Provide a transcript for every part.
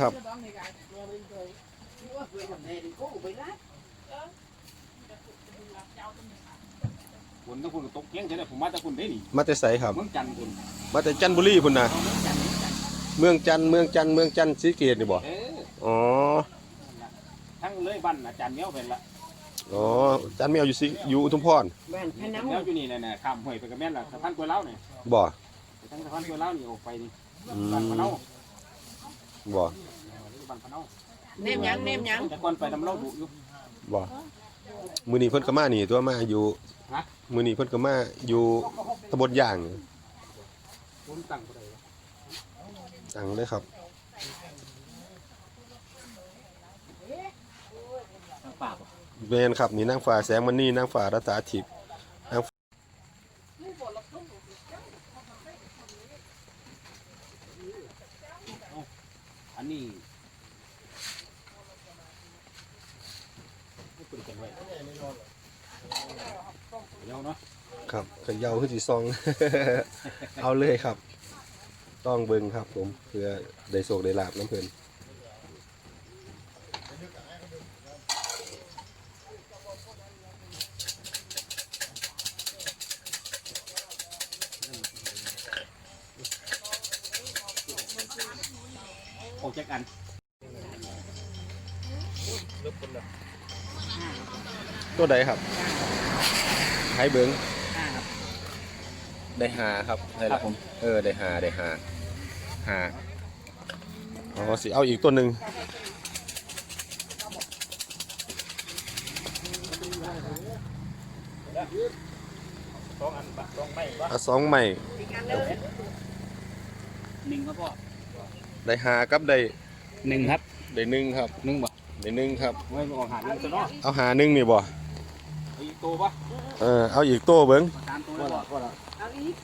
ครับคุณถ้าคุณตกเที่ยงจะได้ผมมาจากคุณได้นี่มาแต่ไสครับ เมืองจันทร์คุณมาแต่จันทบุรีพุ่นน่ะเมืองจันทร์เมืองจันทร์เมืองจันทร์เมืองจันทร์ศรีเกตนี่บ่เอออ๋อทั้งเลยบ้านอาจารย์เมียวเป็นละอ๋อจันทร์แมวอยู่สิอยู่อุทุมพรบ้านพะนังเมียวอยู่นี่แน่ๆข้ามห้วยไปกับแม่นละสะพานกล้วยเล้าเนี่ยบ่ไปทั้งสะพานกล้วยเล้านี่ออกไปนี่อืบ้านพะเนา บ่บ้านพะเนาเนมหยังเนมหยังแต่ก่อนไปน้ำเล่าดุอยู่บ่มื้อนี้เพิ่นก็มานี่ตัวมาอยู่ฮะมื้อนี้เพิ่นก็มาอยู่ตำบลย่างคุณตั้งบ่ได้วะตังเลยครับตั้งปากบ่แม่นครับนี่นางฟ้าแสงมณีนางฟ้ารัตนาทิพย์ อันนี้ไม่เปิกันไว้เดี๋ยวเนาะครับเขย่าคือสิซอง เอาเลยครับ ต้องเบิ่งครับผมเพื่อได้โศกได้ลาบน้ำเพิ่น กจากอันตัวใดครับให้เบิ่งห้าครับได้หาครับได้ครัละบผมเออได้หาได้หาหาอ๋อสิเอาอีกตัวหนึ่งสองอันปะสองใบวะเอาสองใหม่หนึ่งครับพ่อ ได้หากับได้หนึ่งครับได้หนึ่งครับหนึ่งบ่ได้หนึ่งครับไม่ออกหาหนึ่งตัวเนาะเอาหาหนึ่งนี่บ่เอาอีกตัวปะเออเอาอีกตัวเบิ่งมาตามตัวแล้วบ่เอาอีก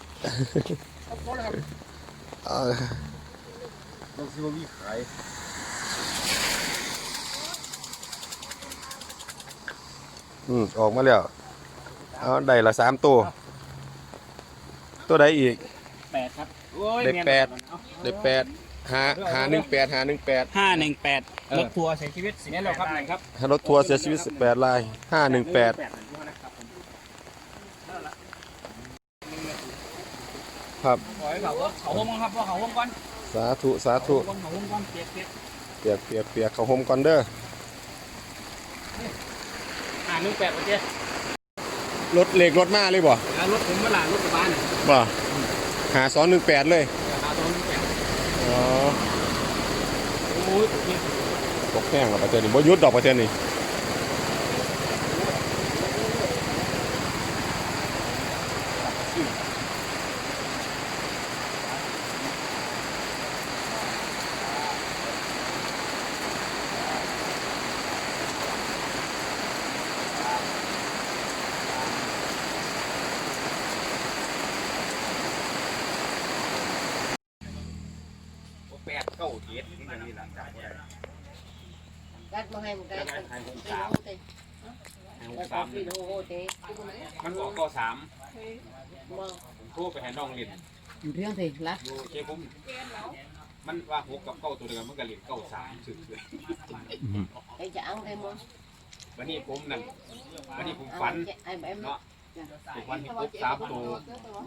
เอาต้องซื้อมีขายอืมออกมาแล้วเอาได้ละสามตัว ตัวใดอีกแปดครับโอ้ยได้ม่นแปดเอาได้แปด หาหาหนึ่งแปดหาหนึ่งแปดห้าหนึ่งแปดรถทัวร์เสียชีวิตสิเนี่ยเราครับหนึ่งครับรถทัวร์เสียชีวิตสิบแปดลายห้าหนึ่งแปดนะครับผมครับขอให้เขาเขาห้องครับพ่อเขาห้องก่อนสาธุสาธุเขาห้องก่อนเปียกเปียกเปียกเปียกเปียกเขาโฮมก่อนเด้อห้าหนึ่งแปดโอเครถเหล็กรถมาเลยบ่แล้วรถผมเวลารถกระบะเนี่ยบ่หาสองหนึ่งแปดเลย ราคาตัวหนึ่งแปด อ๋อ โอ้ยโอเค ตกแพงกับประเทศนี้บ่ยุดดอกประเทศนี้แปดเก้าเจ็ดนี่มันมีหลัง กัดมาให้มันกัดไทยหกสามโน่เตะไทยหแล้กสามฟีโน่เตะมันบอกก้าสามมาผมโทรไปหาน้องเรียนเรื่องสิละอยู่เชฟผมมันว่าหกกับเก้าตัวเดียวกันมันก็เรียนเก้าสามสุดเลยไอ้จะเอาได้มั้งวันนี้ผมนั่นวันนี้ผมฝันเนาะผมฝันเห็นกบสามตัว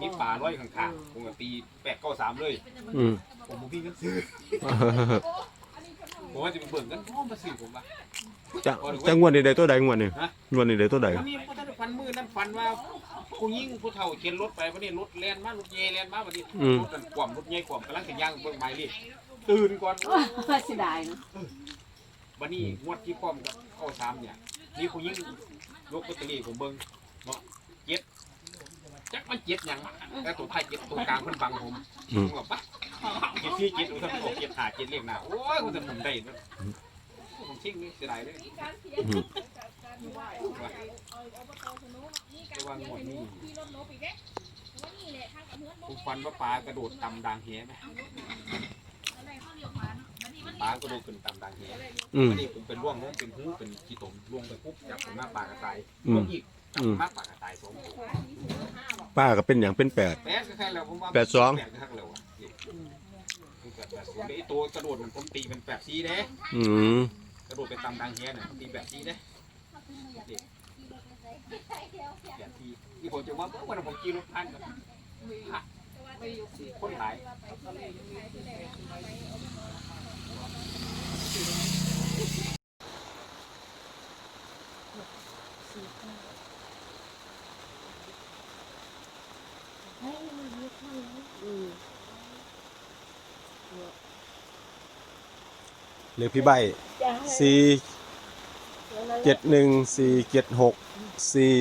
มีป่าร้อยข้างๆผมก็ตีแปดเก้าสามเลยอืมผมบ่มีเงินซื้อ ผมว่าจะไปเบิ่งกันพ่อมาซื้อผมว่าจะจะงวดนี้ได้ตัวใดงวดนี้ฮะงวดนี้ได้ตัวใดวันนี้พ่อท่านฟันมือนั่นฟันว่าผู้ยิ่งผู้เฒ่าเข็นรถไปวันนี้รถแล่นมารถเยแล่นมาวันนี้รถนั่นกว่ำรถเยกว่ำกำลังจะย่างเบิ่งไม้เลยตื่นก่อนเสียดายนะวันนี้งวดที่พร้อมกับเข้าสามเนี่ยมีผู้ยิ่งยกลอตเตอรี่ผมเบิ่งเนาะเจ็ดจักมันเจ็ดหยังแต่ตัวไทายเจ็ดตัวกลางเพิ่นบังผมผมบอกปะ เจ็ดที่เจ็ดอุทันออกเจ็ดหาเจ็ดเลขหน้าโอ้ยคุณจะผมได้เนอะผมชิงนี่เสียดายเลยอืมแต่ว่างวดนี้ผมฟันว่าปลากระโดดต่ำดังแหไหมปลากระโดดขึ้นต่ำดังแหอืมวันนี้ผมเป็นร่วงน้องเป็นหูเป็นขี้ตมร่วงไปปุ๊บจับผมหน้าปลากระต่ายร่วงอีกจับอืมหน้าปลากระต่ายสองป้าก็เป็นอย่างเป็นแปดแปดก็แค่แล้วผมว่าแปดสองแปดก็แค่แล้วอะ นี่มันก็แปดศูนย์ไอ้ตัวกระโดดมันผมตีเป็นแปดซีเด้อืมกระโดดไปตามดังเฮียน่ะตีแปดซีเด้เด็กแปดซีที่ผมจะว่าเมื่อวันผมขี่รถผ่านกับผ่านคนหลายเลข พี่ใบสี่เจ็ดหนึ่งสี่เจ็ดหกสี่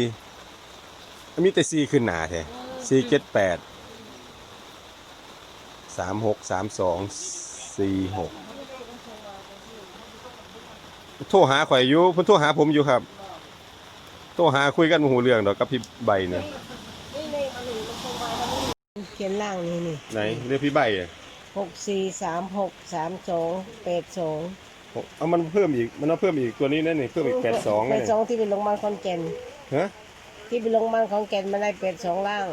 มีแต่สี่ขึ้นหนาแท้สี่เจ็ดแปดสามหกสามสองสี่หกโทรหาข่อยอยู่เพิ่นโทรหาผมอยู่ครับ โทรหาคุยกันบ่หูเรื่องดอกกับพี่ใบเนี่ยเขียนล่างนี่นี่ไหนเรียกพี่ใบอะ หกสี่สามหกสามสองแปดสองเอามันเพิ่มอีกมันเอาเพิ่มอีกตัวนี้นั่นนี่เพิ่มอีกแปดสองแปนี่ดสองที่เป็นโรงพยาบาลคอนแก่นฮะที่เป็นโรงพยาบาลของแก่นมาได้แปดสองล่าง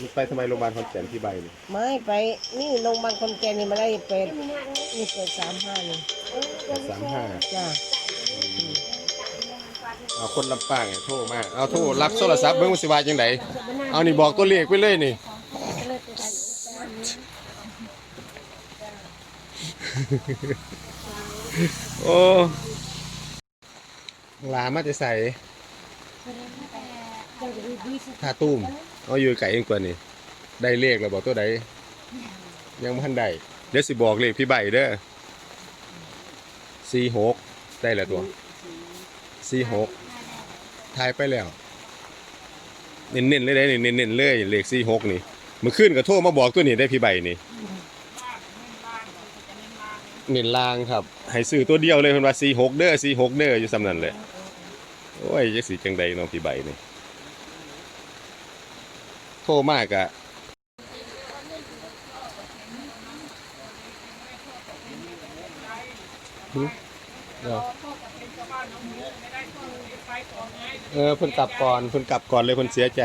มันไปทำไมโรงพยาบาลขอนแก่นพี่ใบนี่ไม่ไปนี่โรงพยาบาลคอนแก่นนี่มาได้แปดนี่แปดสามห้านี่สามห้าจ้าเอาคนลำปางเนี่ยโทรมาเอาโทรรับโทรศัพท์เบิ้งว่าสิว่าจังไดเอานี่บอกตัวเลขไปเลยนี่ โอ้หลามาจะใส่ท่าตุ้มเอาอยู่ไก่เองกว่านี่ได้เลขแล้วบอกตัวใดยังไม่ทันได้เดี๋ยวสิบอกเลขพี่ใบเด้อสี่หกได้แล้วตัวสี่หกทายไปแล้ว เน้นๆเลยได้นี่เน้นๆเลยเลขสี่หกนี่เมื่อคืนก็โทรมาบอกตัวนี้ได้พี่ใบนี่ เน้นลางครับให้ซื้อตัวเดียวเลยเพิ่นว่าสี่หกเด้อสี่หกเด้ออยู่สำนั้นเลยโอ้ยจักสิจังใดเน้องพี่ใบนี่โทรมากอะหึเดี๋ยวเออเพิ่นกลับก่อนเพิ่นกลับก่อนเลยเพิ่นเสียใจ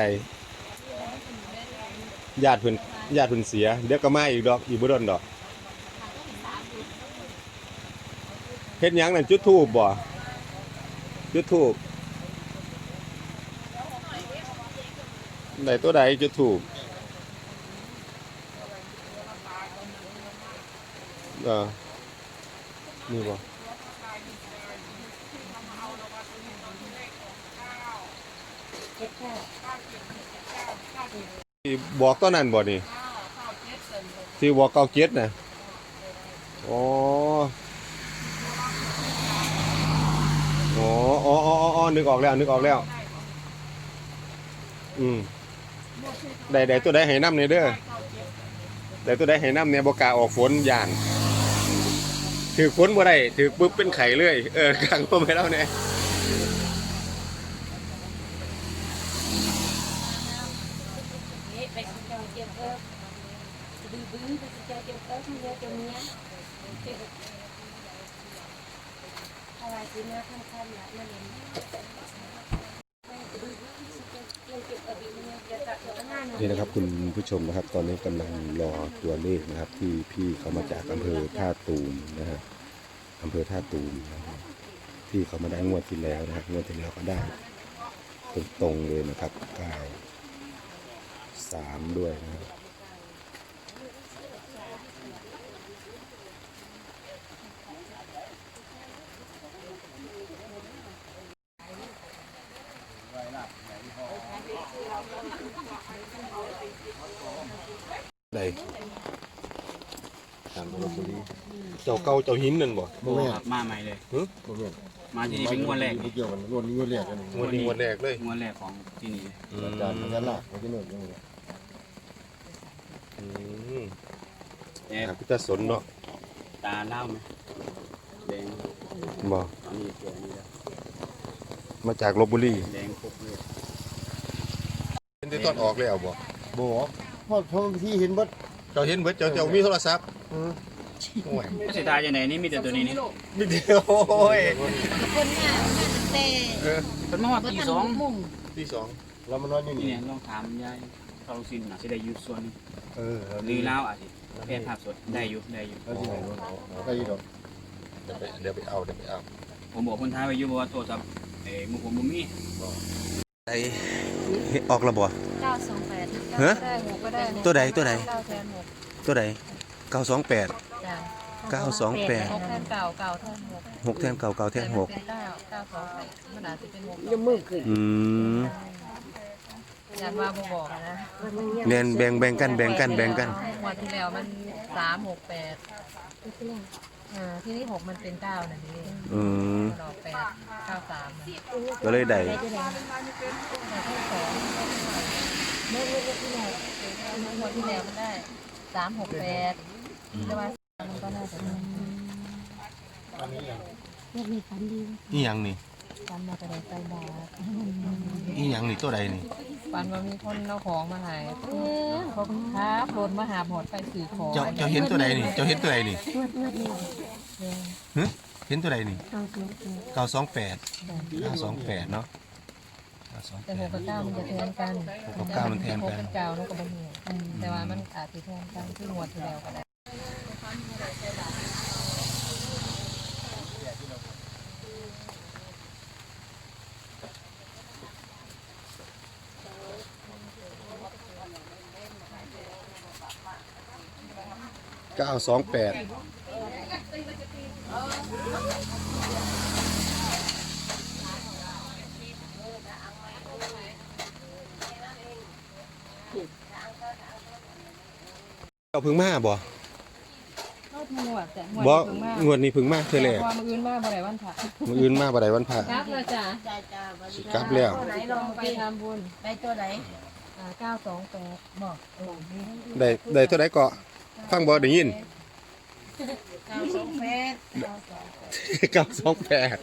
ญาติเพิ่นญาติเพิ่นเสีย เดี๋ยวก็มาอีกดอกอีกบ่โดนดอก เฮ็ดหยังนั่นจุดทูบบ่จุดทูบได้ตัวใดจุดทูบเออนี่บ่ที่บอกตัวนั้นบ่นี่ที่บอกเก้าเจ็ดน่ะอ๋อ อ๋ออ๋ออ๋ออ๋อนึกออกแล้วนึกออกแล้ว อืมได้ได้ตัวได้ให้น้ำเนี่ยเด้อได้ตัวได้ให้น้ำเนี่ยบกล้าออกฝนย่านถือฝนบ่ได้ถือปุ๊บเป็นไข่เลย เออกลางพ่อไปแล้วเนี่ยไปสิเจ้าเจียมเอิบดื้อบื้อไปสิเจ้าเจียมเอิบมีเยอะจังเนี้ยเนี่นะครับคุณผู้ชมนะครับ ตอนนี้กำลังรอตัวเลขนะครับ ที่พี่เขามาจากอำเภอท่าตูมนะฮะอำเภอท่าตูมนะครับพี่เขามาได้งวดที่แล้วนะครับงวดที่แล้วก็ได้ตรงๆเลยนะครับเก้าสามด้วยนะครับ ได้ตามลบบุรีเจ้าเก่าเจ้าหินนั่นบ่โอ้มาใหม่เลยหึมาที่นี่เป็นงวดแรกไม่เกี่ยวกันงวดนี้งวดแรกกันงวดนี้งวดแรกเลยงวดแรกของที่นี่อืมอาจารย์พญานาคเขาที่โน่นยังไงอืมแต่หาพิตาสนเนาะตาเล่าไหมแดงบ่ตอนนี้ตัวนี้แล้วมาจากลบบุรีแดงครบเลยเป็น ที่ต้นออกแล้วบ่บอกเพราะเพราะที่เห็นบัดเจ้าเห็นเบิดเจ้าเจ้ามีโทรศัพท์โอ้ยก็เสียดายอย่างไหนนี่มีแต่ตัวนี้นี่มีเดียวโอ้ยคนน่ะแต่เออเป็นมาว่าตีสองมุ่งที่สองเรามานอนอยู่นี่นี่เนี่ยลองถามยายเขาสินน่ะสิได้อยุส่วนนี้เออเราหรือเล่าวอาจจะแค่ภาพสดได้อยู่ได้อยู่แล้วที่ไหนรู้เอาไปอีกดอกเดี๋ยวไปเดี๋ยวไปเอาเดี๋ยวไปเอาผมบอกคนท้ายไว้อยู่บอกว่าโทรศัพท์เอ้มือผมบ่มีไอ ออกระบ่ เก้าสองแปดฮะ ได้หกก็ได้ตัวใดตัวใด เก้าแทนหกตัวใดเก้าสองแปดจ้ะเก้าสองแปดหกแทนเก่าเก่าแทนหกหกแทนเก่าเก่าแทนหกเป็นเก้าเก้าสองแปดมันอาจจะเป็นหกยกมือขึ้นอืมอยากว่าบ่บอกอะนะเนียนแบ่งแบ่งกันแบ่งกันแบ่งกันงวดที่แล้วมันสามหกแปด อ่าที่นี่หกมันเป็นเก้านั่นเองอืมดอกแปดเก้าสามนะก็เลยได้แต่ที่สองเมื่อเมื่อที่แล้วงวดที่แล้วมันได้สามหกแปดแต่ว่ามันก็น่าจะได้อีหยังนี่ ฟันมาแต่ใส่บาทอีหยังนี่ตัวใดนี่ฟันมามีคนเอาของมาใหายขอบคุณครับรถมาหาหมดไปสื่อของเจ้าเจ้าเห็นตัวใดนี่เจ้าเห็นตัวใดนี่ฮะเห็นตัวใดนี่เก้าสองแปดเก้าสองแปดเนาะเก้าสองแปแต่หด กกับเก้ามันจะแทนกันหกกับเก้ามันแทนกัน หกกับเก้าแล้วก็บะหมี่แต่ว่ามันอาจจะแทนกันที่งวดที่แล้วก็ได้ ก้าสองแปดเอาพึ่งมาบ่เข้าหมวดแต่หมวดบ่ถึงมากงวดนี้พึ่งมาเท่าแรกความมืออื่นมากบ่ได้วันพระมื้ออื่นมาบ่ได้วันพระครับเลยจ้ะจ้าจ้าวันสินี้กลับแล้วไหนลองไปทำบุญได้ตัวไหนอ่าเก้าสองแปดบอกเออมีทั้งได้ได้เท่าใดเกาะ ฟังบ่ได้ยินเก้าสองแปดเก้าสองแปด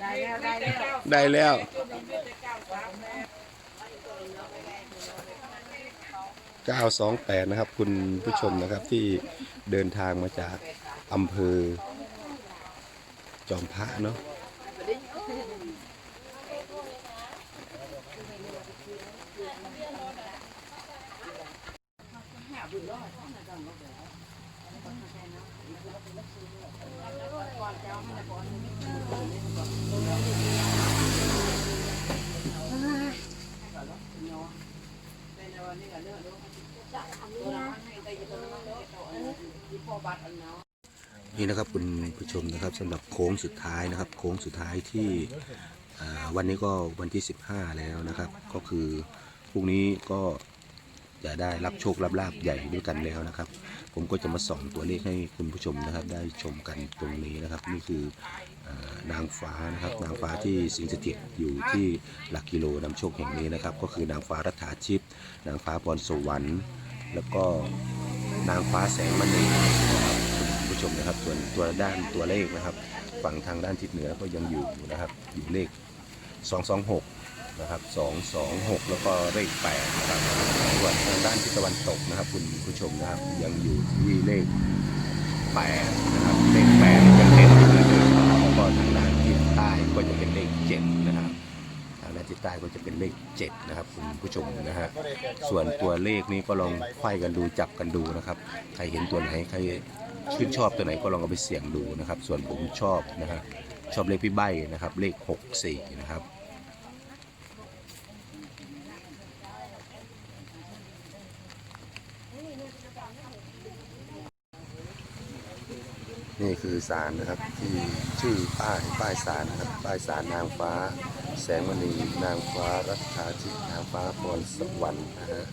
ได้แล้วได้แล้วได้แล้วเก้าสองแปดนะครับ คุณผู้ชมนะครับที่เดินทางมาจากอำเภอจอมพระเนาะ นี่นะครับคุณผู้ชมนะครับสำหรับโค้งสุดท้ายนะครับ โค้งสุดท้ายที่วันนี้ก็วันที่ 15 แล้วนะครับ ก็คือพรุ่งนี้ก็ จะได้รับโชครับลาบใหญ่ด้วยกันแล้วนะครับ ผมก็จะมาส่องตัวเลขให้คุณผู้ชมนะครับ ได้ชมกันตรงนี้นะครับ นี่คือนางฟ้านะครับนางฟ้าที่สิงสถิตอยู่ที่หลักกิโลนำโชคแห่งนี้นะครับ ก็คือนางฟ้ารัฐาชิพนางฟ้าพรสวรรค์แล้วก็นางฟ้าแสงมณีนะครับคุณผู้ชมนะครับส่วนตัวด้านตัวเลขนะครับ ฝั่งทางด้านทิศเหนือก็ยังอยู่นะครับอยู่เลข 226 นะครับ226 แล้วก็เลข8นะครับส่วนทางด้านทิศตะวันตกนะครับ คุณผู้ชมนะครับยังอยู่ที่เลข8นะครับเลข8ยังเด่นอยู่เหมือนเดิมนะครับแล้วก็ทางด้านทิศใต้ก็จะเป็นเลข7นะครับทางด้านทิศใต้ก็จะเป็นเลข7นะครับคุณผู้ชมนะฮะส่วนตัวเลขนี้ก็ลองไขว้กันดูจับกันดูนะครับ ใครเห็นตัวไหนใครชื่นชอบตัวไหนก็ลองเอาไปเสี่ยงดูนะครับ ส่วนผมชอบนะฮะชอบเลขพี่ใบนะครับ เลข 64 นะครับ นี่คือสารนะครับที่ชื่อป้ายป้ายสารนะครับป้ายสารนางฟ้า แสงมณีนางฟ้ารัชชาทิตนางฟ้าพรสวรรค์นะฮะ